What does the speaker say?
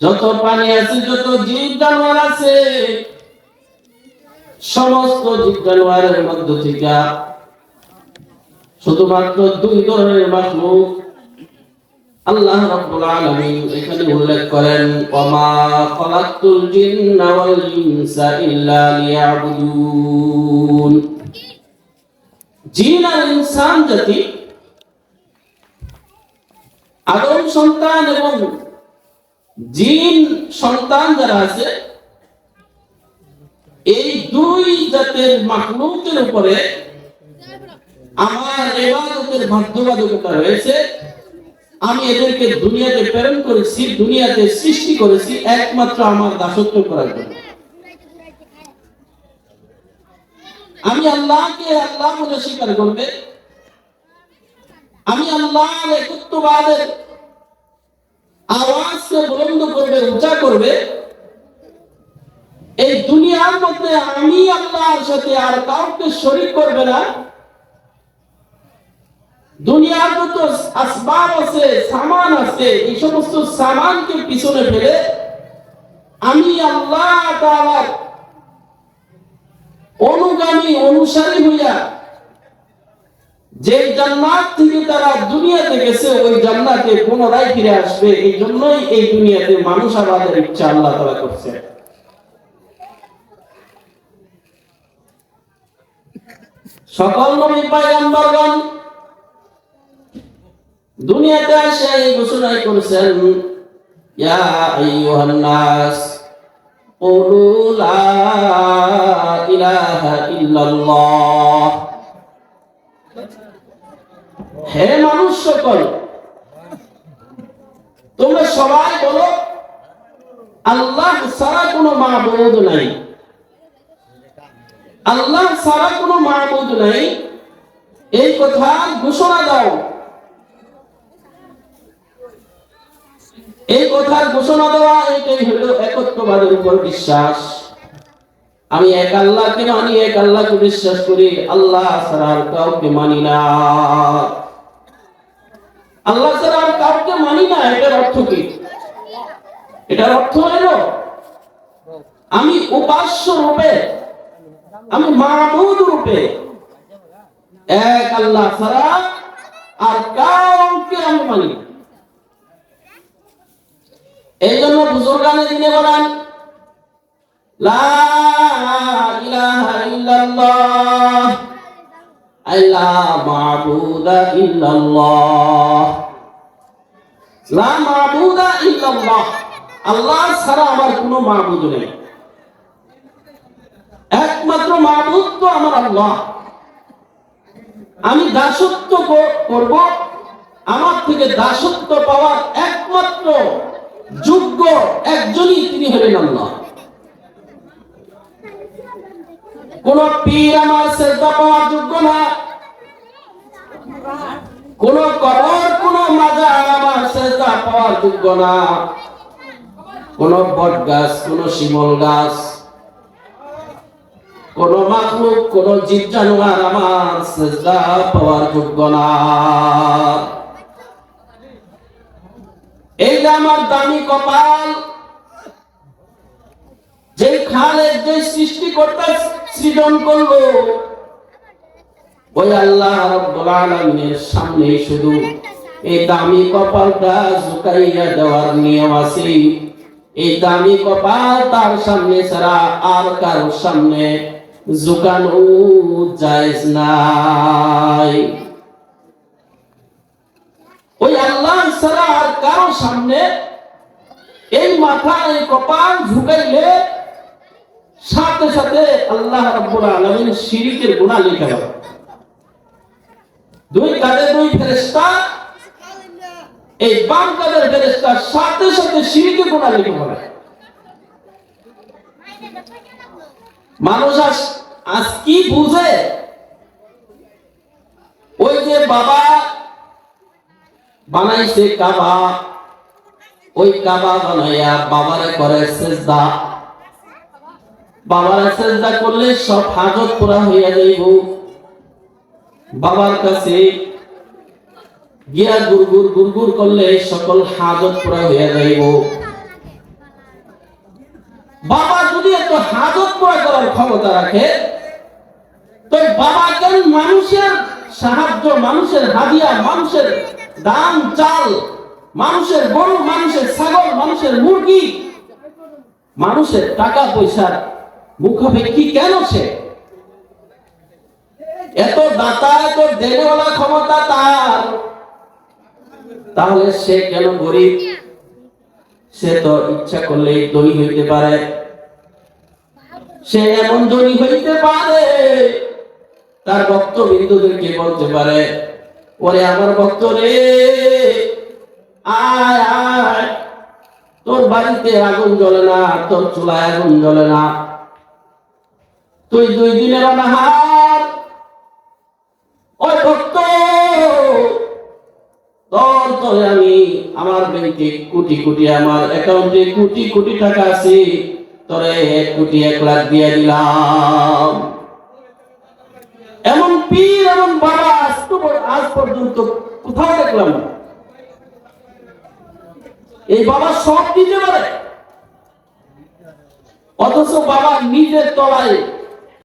যত প্রাণী আছে, যত জীব জানোয়ার আছে, সমস্ত জীব জানোয়ারের মধ্য থেকে শুধুমাত্র দুই ধরনের মাখলুক আল্লাহ রাব্বুল আলামিন এখানে উল্লেখ করেন, ওমা খালাকতুল জিন্না ওয়াল ইনসা ইল্লা লিয়াবুদুন। জিন আর ইনসান জাতি আদম সন্তান এবং জিন, সন্তান যারা আছে, এই দুই জাতের মাখলুকের উপরে আমার এবাদতের বাধ্যবাধকতা রয়েছে। আমি এদেরকে দুনিয়াতে প্রেরণ করেছি, দুনিয়াতে সৃষ্টি করেছি, একমাত্র আমার দাসত্ব করার জন্য। আমি আল্লাহকে আল্লাহ বলে স্বীকার করবে। আমি আল্লাহর একত্ববাদের আওয়াজকে বুলন্দ করবে, উঁচা করবে। এই দুনিয়ার মধ্যে আমি আল্লাহর সাথে আর কাউকে শরীক করবে না। দুনিয়ার যত আসবাব আছে, সামান আছে, এই সমস্ত সামানকে পিছনে ফেলে আমি আল্লাহ অনুগামী, অনুসারী হইয়া যে জান্নাত থেকে তারা দুনিয়াতে গেছে, ওই জান্নাতে পুনরায় ফিরে আসবে। এই জন্যই এই দুনিয়াতে মানুষ আবাদের ইচ্ছা আল্লাহ তাআলা করছে। সকল নবী পয়গম্বরগণ, দুনিয়াতে এসে এই ঘোষণাই করেছেন, ইয়া আইয়ুহান নাস কুলু লা ইলাহা ইল্লাল্লাহ। হে মানুষ সকল, তোমরা সবাই বলো, আল্লাহ ছাড়া কোনো মাবুদ নাই। আল্লাহ ছাড়া কোনো মাবুদ নাই। এই কথা ঘোষণা দাও। এই কথার ঘোষণা দেওয়া হলো একত্ববাদের উপর বিশ্বাস। আমি এক আল্লাহকে মানি, এক আল্লাহকে বিশ্বাস করি, আল্লাহ ছাড়া কাউকে মানি না। আল্লাহ ছাড়া আর কাউকে মানি না, এটার অর্থ কি? এটার অর্থ হলো, আমি উপাস্য রূপে, আমি মাহমুদ রূপে এক আল্লাহ ছাড়া আর কাউকে আমি মানি এই জন্য বুজুর্গানে দিনে বলেন, লা ইলাহা ইল্লাল্লাহ। আল্লাহ ছাড়া আমার কোনো মাবুদ নেই। একমাত্র মাবুদ তো আমার আল্লাহ। আমি দাসত্ব করব। আমার থেকে দাসত্ব পাওয়ার একমাত্র যোগ্য একজনই তিনি হলেন আল্লাহ। কোন পীর আমার শ্রদ্ধা পাওয়ার যোগ্য না কোন কবর, কোন মাজার আমার শ্রদ্ধা পাওয়ার যোগ্য না। কোন বট গাছ কোন শিমল গাছ, কোন মাখলুক, কোন জীব জানোয়ার আমার শ্রদ্ধা পাওয়ার যোগ্য না। এই যে আমার দামি কপাল যে খালের যে সৃষ্টি করতে সৃজন করল ওই আল্লাহ রাব্বুল আলামিনের সামনে শুধু এই দামি কপালটা ঝুঁকাইয়া দেওয়ার নিয়ম আছে। এই দামি কপাল তার সামনে ছাড়া আর কারোর সামনে ঝুঁকানো জায়েজ নাই। ওই আল্লাহ ছাড়া আর কারও সামনে এই মাথা এই কপাল ঝুঁকাইলে সাথে সাথে আল্লাহ রাব্বুল আলামিন শিরিকের গুনাহ লিখে দেবে দুই কাঁধে দুই ফেরেশতা এই বাম কাঁধের ফেরেশতার সাথে সাথে শিরিকের গুনাহ লিখে হবে মানুষ আজ আজ কি বুঝে? ওই যে বাবা বানাইছে কাবা। ওই কাবা বানাইয়া বাবারে করে সেজদা। বাবারে সেজদা করলে সব হাজত পুরা হইয়া যাইব। বাবার কাছে গিয়া গুরগুর গুরগুর করলে সকল হাজত পুরা হইয়া যাইব। বাবা যদি এত হাজত পুরা করার ক্ষমতা রাখে, তো বাবা কেন মানুষের সাহায্য, মানুষের হাদিয়া, মানুষের দাম চাল, মানুষের গরু, মানুষের ছাগল, মানুষের মুরগি, মানুষের টাকা পয়সার মুখাপেক্ষি কেন সে? এত দাতা এত দেনেওয়ালা ক্ষমতা তার, তাহলে সে কেন গরিব? সে তো ইচ্ছা করলেই ধনী হইতে পারে। সে এমন ধনী হইতে পারে, তার ভক্ত বিন্দুদেরকে বলতে পারে? ওরে আমার ভক্ত রে, আয় আয়। তোর বাড়িতে আগুন জ্বলে না, তোর চুলায় আগুন জ্বলে না। তুই দুই দিনের অনাহার আমি আমার ব্যাংকে কোটি কোটি আমার অ্যাকাউন্টে কোটি কোটি টাকা আছে। তোরে এক কোটি এক লাখ দিয়ে দিলাম। এমন পীর, এমন বাবা আজ আজ পর্যন্ত কোথাও দেখলাম না। এই বাবা সব দিতে পারে। অথচ বাবা নিজের তলায়